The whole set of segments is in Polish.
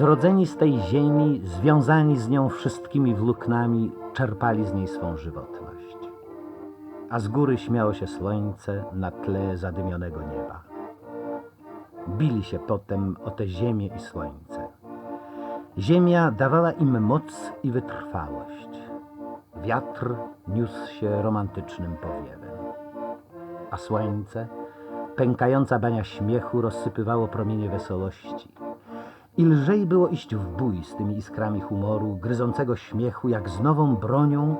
Zrodzeni z tej ziemi, związani z nią wszystkimi włóknami, czerpali z niej swą żywotność. A z góry śmiało się słońce na tle zadymionego nieba. Bili się potem o tę ziemię i słońce. Ziemia dawała im moc i wytrwałość. Wiatr niósł się romantycznym powiewem. A słońce, pękająca bania śmiechu, rozsypywało promienie wesołości. I lżej było iść w bój z tymi iskrami humoru, gryzącego śmiechu, jak z nową bronią,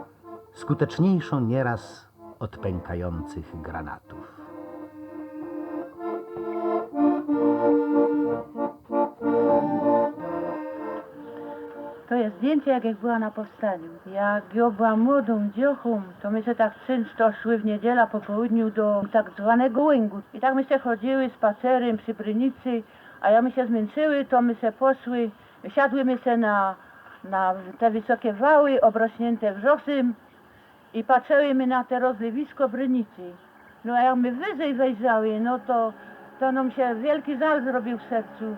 skuteczniejszą nieraz od pękających granatów. To jest zdjęcie, jak ja była na powstaniu. Jak ja była młodą dziochą, to my się tak często szły w niedziela po południu do tak zwanego łęgu. I tak my się chodziły spacerem przy Brynicy, a jak my się zmęczyły, to my się poszły, siadły my się na, na te wysokie wały obrośnięte wrzosem i patrzyły my na te rozlewisko Brynicy. No a jak my wyżej wejrzały, no to, to nam się wielki żal zrobił w sercu,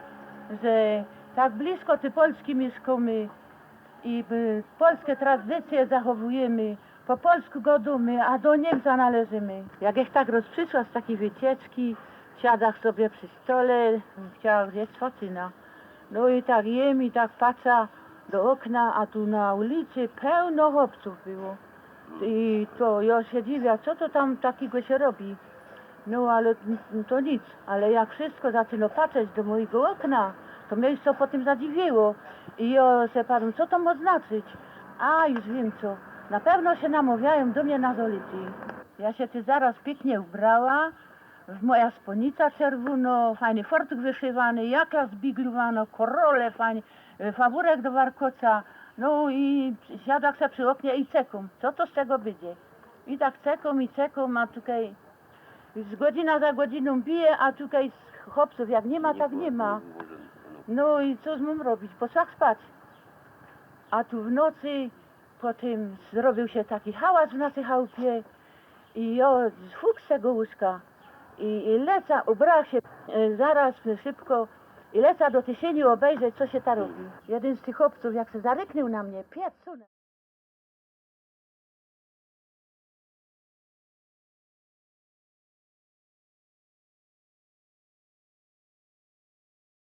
że tak blisko ty Polski mieszkamy i y, polskie tradycje zachowujemy, po polsku godumy, a do Niemca należymy. Jak ich tak rozprzysła z takiej wycieczki, siadach sobie przy stole, chciała gdzieś focyna. No i tak jem i tak patrzę do okna, a tu na ulicy pełno chłopców było. I to ja się dziwię, co to tam takiego się robi. No ale to nic, ale jak wszystko zaczyna patrzeć do mojego okna, to mnie to po tym zadziwiło. I ja się patrzę, co to ma znaczyć? A, już wiem co. Na pewno się namawiają do mnie na zolity. Ja się ty zaraz pięknie ubrała, moja sponica czerwono, fajny fortuk wyszywany, jaka zbiglowana, korole fajnie, e, fawurek do warkoca. No i siadam se przy oknie i cekum. Co to z tego będzie? I tak cekum i cekum, a tutaj z godzina za godziną bije, a tutaj z chłopców jak nie ma, tak nie ma. No i co mam robić? Poszłam spać. A tu w nocy potem zrobił się taki hałas w naszej chałupie i ja huk z tego łóżka i, i leca, ubrała się e, zaraz szybko i leca do tysieni obejrzeć, co się ta robi. Jeden z tych chłopców, jak się zaryknął na mnie, piec.